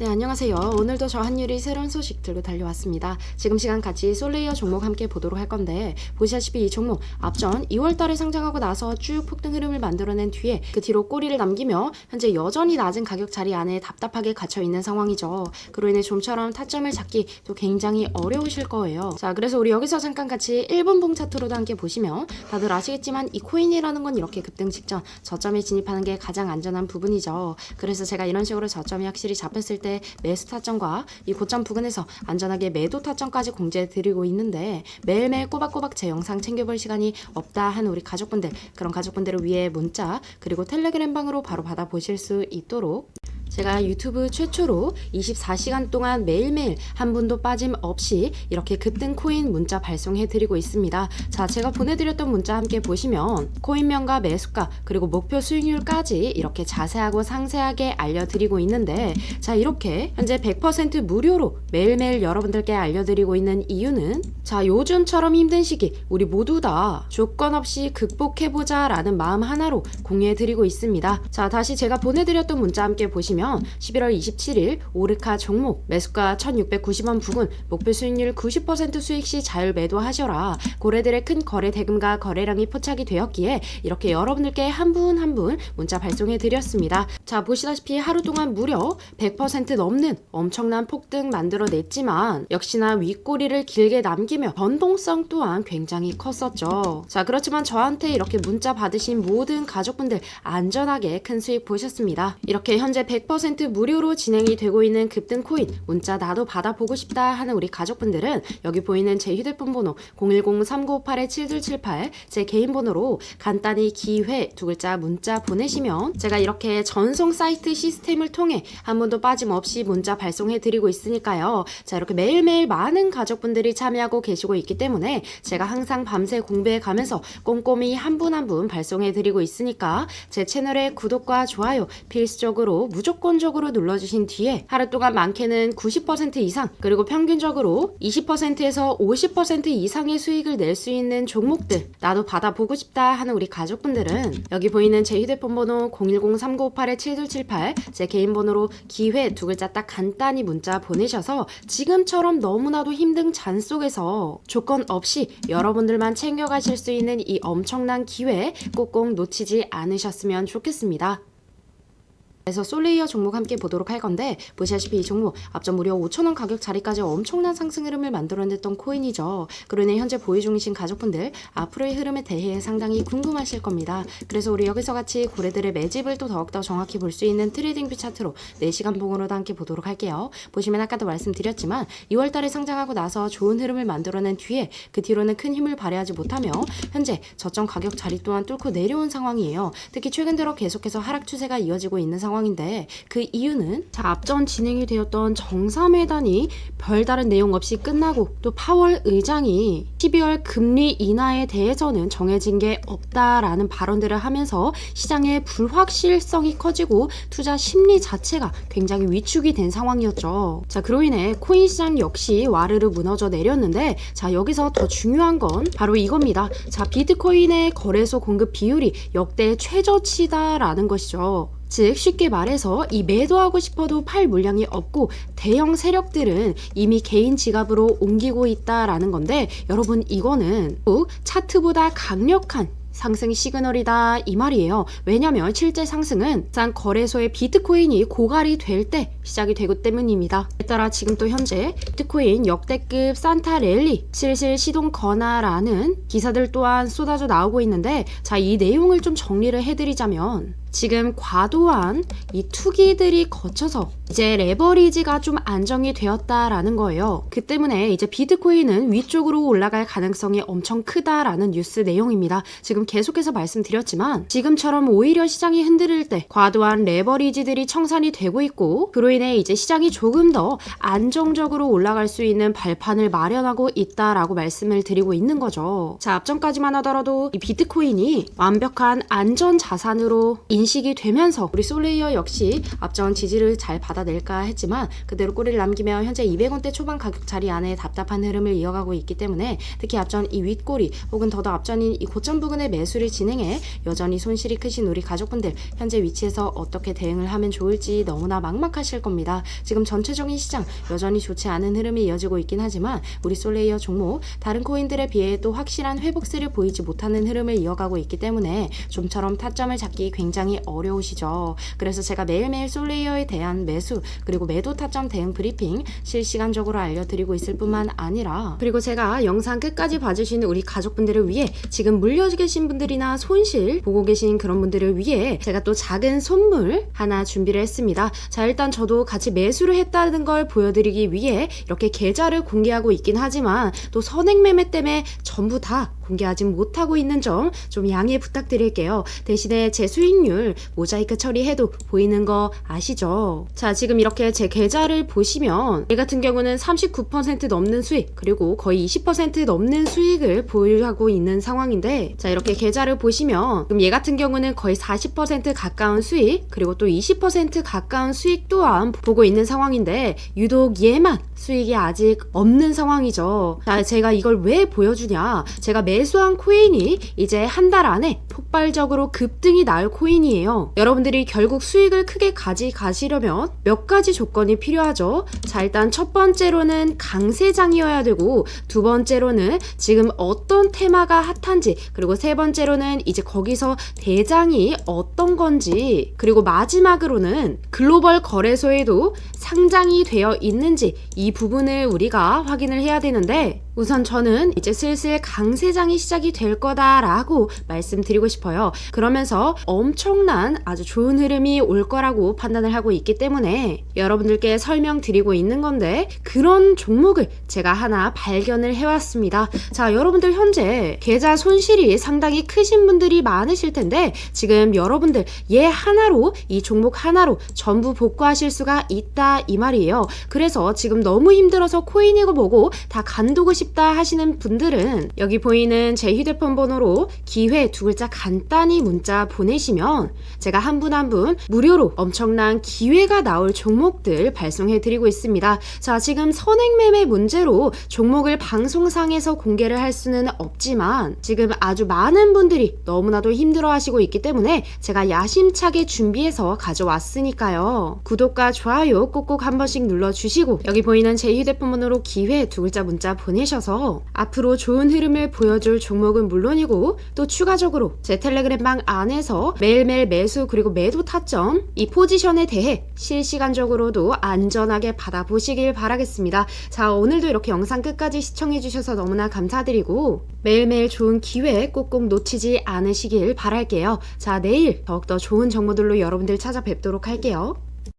네, 안녕하세요. 오늘도 저 한율이 새로운 소식 들고 달려왔습니다. 지금 시간 같이 솔레이어 종목 함께 보도록 할 건데, 보시다시피 이 종목 앞전 2월 달에 상장하고 나서 쭉 폭등 흐름을 만들어낸 뒤에 그 뒤로 꼬리를 남기며 현재 여전히 낮은 가격 자리 안에 답답하게 갇혀 있는 상황이죠. 그로 인해 좀처럼 타점을 잡기 또 굉장히 어려우실 거예요. 자, 그래서 우리 여기서 잠깐 같이 1분 봉 차트로도 함께 보시면 다들 아시겠지만 이 코인이라는 건 이렇게 급등 직전 저점에 진입하는 게 가장 안전한 부분이죠. 그래서 제가 이런 식으로 저점이 확실히 잡혔을 때 매수 타점과 이 고점 부근에서 안전하게 매도 타점까지 공지해 드리고 있는데 매일매일 꼬박꼬박 제 영상 챙겨볼 시간이 없다 하는 우리 가족분들 그런 가족분들을 위해 문자 그리고 텔레그램 방으로 바로 받아보실 수 있도록 제가 유튜브 최초로 24시간 동안 매일매일 한 분도 빠짐없이 이렇게 급등 코인 문자 발송해 드리고 있습니다. 자, 제가 보내드렸던 문자 함께 보시면 코인명과 매수가 그리고 목표 수익률까지 이렇게 자세하고 상세하게 알려드리고 있는데 자, 이렇게 현재 100% 무료로 매일매일 여러분들께 알려드리고 있는 이유는 자, 요즘처럼 힘든 시기 우리 모두 다 조건 없이 극복해보자 라는 마음 하나로 공유해 드리고 있습니다. 자, 다시 제가 보내드렸던 문자 함께 보시면 11월 27일 오르카 종목 매수가 1690원 부근 목표 수익률 90% 수익 시 자율 매도하셔라. 고래들의 큰 거래 대금과 거래량이 포착이 되었기에 이렇게 여러분들께 한 분 한 분 문자 발송해 드렸습니다. 자, 보시다시피 하루 동안 무려 100% 넘는 엄청난 폭등 만들어냈지만 역시나 윗꼬리를 길게 남기며 변동성 또한 굉장히 컸었죠. 자, 그렇지만 저한테 이렇게 문자 받으신 모든 가족분들 안전하게 큰 수익 보셨습니다. 이렇게 현재 100% 무료로 진행이 되고 있는 급등 코인 문자 나도 받아보고 싶다 하는 우리 가족분들은 여기 보이는 제 휴대폰 번호 010-3958-7778 제 개인 번호로 간단히 기회 두 글자 문자 보내시면 제가 이렇게 전송 사이트 시스템을 통해 한 번도 빠짐없이 문자 발송해 드리고 있으니까요. 자, 이렇게 매일매일 많은 가족분들이 참여하고 계시고 있기 때문에 제가 항상 밤새 공부해 가면서 꼼꼼히 한 분 한 분 발송해 드리고 있으니까 제 채널의 구독과 좋아요 필수적으로 무조건 적으로 눌러주신 뒤에 하루 동안 많게는 90% 이상 그리고 평균적으로 20%에서 50% 이상의 수익을 낼 수 있는 종목들 나도 받아보고 싶다 하는 우리 가족분들은 여기 보이는 제 휴대폰 번호 010-3958-7278 제 개인 번호로 기회 두 글자 딱 간단히 문자 보내셔서 지금처럼 너무나도 힘든 잔 속에서 조건 없이 여러분들만 챙겨가실 수 있는 이 엄청난 기회 꼭꼭 놓치지 않으셨으면 좋겠습니다. 그래서 솔레이어 종목 함께 보도록 할 건데 보시다시피 이 종목 앞전 무려 5천원 가격 자리까지 엄청난 상승 흐름을 만들어냈던 코인이죠. 인해 현재 보유 중이신 가족분들 앞으로의 흐름에 대해 상당히 궁금하실 겁니다. 그래서 우리 여기서 같이 고래들의 매집을 또 더욱더 정확히 볼 수 있는 트레이딩 뷰 차트로 4시간 봉으로도 함께 보도록 할게요. 보시면 아까도 말씀드렸지만 2월 달에 상장하고 나서 좋은 흐름을 만들어낸 뒤에 그 뒤로는 큰 힘을 발휘하지 못하며 현재 저점 가격 자리 또한 뚫고 내려온 상황이에요. 특히 최근 들어 계속해서 하락 추세가 이어지고 있는 상황 인데 그 이유는 자 앞전 진행이 되었던 정상회담이 별다른 내용 없이 끝나고 또 파월 의장이 12월 금리 인하에 대해서는 정해진 게 없다라는 발언들을 하면서 시장의 불확실성이 커지고 투자 심리 자체가 굉장히 위축이 된 상황이었죠. 자 그로 인해 코인 시장 역시 와르르 무너져 내렸는데 자 여기서 더 중요한 건 바로 이겁니다. 자 비트코인의 거래소 공급 비율이 역대 최저치다라는 것이죠. 즉 쉽게 말해서 이 매도하고 싶어도 팔 물량이 없고 대형 세력들은 이미 개인 지갑으로 옮기고 있다라는 건데 여러분 이거는 꼭 차트보다 강력한 상승 시그널이다 이 말이에요. 왜냐면 실제 상승은 싼 거래소의 비트코인이 고갈이 될 때 시작이 되고 때문입니다. 따라 지금 또 현재 비트코인 역대급 산타 랠리 슬슬 시동 거나라는 기사들 또한 쏟아져 나오고 있는데 자 이 내용을 좀 정리를 해드리자면 지금 과도한 이 투기들이 거쳐서 이제 레버리지가 좀 안정이 되었다라는 거예요. 그 때문에 이제 비트코인은 위쪽으로 올라갈 가능성이 엄청 크다라는 뉴스 내용입니다. 지금 계속해서 말씀드렸지만 지금처럼 오히려 시장이 흔들릴 때 과도한 레버리지들이 청산이 되고 있고 그로 인해 이제 시장이 조금 더 안정적으로 올라갈 수 있는 발판을 마련하고 있다라고 말씀을 드리고 있는 거죠. 자, 앞전까지만 하더라도 이 비트코인이 완벽한 안전 자산으로 인식 인식이 되면서 우리 솔레이어 역시 앞전 지지를 잘 받아낼까 했지만 그대로 꼬리를 남기며 현재 200원대 초반 가격 자리 안에 답답한 흐름을 이어가고 있기 때문에 특히 앞전 이 윗꼬리 혹은 더더 앞전인 이 고점 부근의 매수를 진행해 여전히 손실이 크신 우리 가족분들 현재 위치에서 어떻게 대응을 하면 좋을지 너무나 막막하실 겁니다. 지금 전체적인 시장 여전히 좋지 않은 흐름이 이어지고 있긴 하지만 우리 솔레이어 종목 다른 코인들에 비해 또 확실한 회복세를 보이지 못하는 흐름을 이어가고 있기 때문에 좀처럼 타점을 잡기 굉장히 어려우시죠. 그래서 제가 매일매일 솔레이어에 대한 매수 그리고 매도 타점 대응 브리핑 실시간적으로 알려드리고 있을 뿐만 아니라 그리고 제가 영상 끝까지 봐주시는 우리 가족분들을 위해 지금 물려 계신 분들이나 손실 보고 계신 그런 분들을 위해 제가 또 작은 선물 하나 준비를 했습니다. 자 일단 저도 같이 매수를 했다는 걸 보여드리기 위해 이렇게 계좌를 공개하고 있긴 하지만 또 선행 매매 때문에 전부 다 공개하지 못하고 있는 점 좀 양해 부탁드릴게요. 대신에 제 수익률 모자이크 처리해도 보이는 거 아시죠? 자, 지금 이렇게 제 계좌를 보시면 얘 같은 경우는 39% 넘는 수익 그리고 거의 20% 넘는 수익을 보유하고 있는 상황인데 자, 이렇게 계좌를 보시면 그럼 얘 같은 경우는 거의 40% 가까운 수익 그리고 또 20% 가까운 수익 또한 보고 있는 상황인데 유독 얘만 수익이 아직 없는 상황이죠. 자, 제가 이걸 왜 보여주냐? 제가 매 수한 코인이 이제 한 달 안에 폭발적으로 급등이 날 코인이에요. 여러분들이 결국 수익을 크게 가져가시려면 몇 가지 조건이 필요하죠. 자, 일단 첫 번째로는 강세장이어야 되고 두 번째로는 지금 어떤 테마가 핫한지 그리고 세 번째로는 이제 거기서 대장이 어떤 건지 그리고 마지막으로는 글로벌 거래소에도 상장이 되어 있는지 이 부분을 우리가 확인을 해야 되는데 우선 저는 이제 슬슬 강세장이 시작이 될 거다라고 말씀드리고 싶어요. 그러면서 엄청난 아주 좋은 흐름이 올 거라고 판단을 하고 있기 때문에 여러분들께 설명드리고 있는 건데 그런 종목을 제가 하나 발견을 해왔습니다. 자, 여러분들 현재 계좌 손실이 상당히 크신 분들이 많으실 텐데 지금 여러분들 얘 하나로 이 종목 하나로 전부 복구하실 수가 있다 이 말이에요. 그래서 지금 너무 힘들어서 코인이고 뭐고 다 간두고 싶다 하시는 분들은 여기 보이는 제 휴대폰 번호로 기회 두 글자 간단히 문자 보내시면 제가 한 분 한 분 무료로 엄청난 기회가 나올 종목들 발송해 드리고 있습니다. 자, 지금 선행 매매 문제로 종목을 방송상에서 공개를 할 수는 없지만 지금 아주 많은 분들이 너무나도 힘들어 하시고 있기 때문에 제가 야심차게 준비해서 가져왔으니까요. 구독과 좋아요 꼭꼭 한 번씩 눌러주시고 여기 보이는 제 휴대폰 번호로 기회 두 글자 문자 보내 셔서 앞으로 좋은 흐름을 보여줄 종목은 물론이고 또 추가적으로 제 텔레그램방 안에서 매일매일 매수 그리고 매도 타점 이 포지션에 대해 실시간적으로도 안전하게 받아보시길 바라겠습니다. 자 오늘도 이렇게 영상 끝까지 시청해주셔서 너무나 감사드리고 매일매일 좋은 기회 꼭꼭 놓치지 않으시길 바랄게요. 자 내일 더욱더 좋은 정보들로 여러분들 찾아뵙도록 할게요.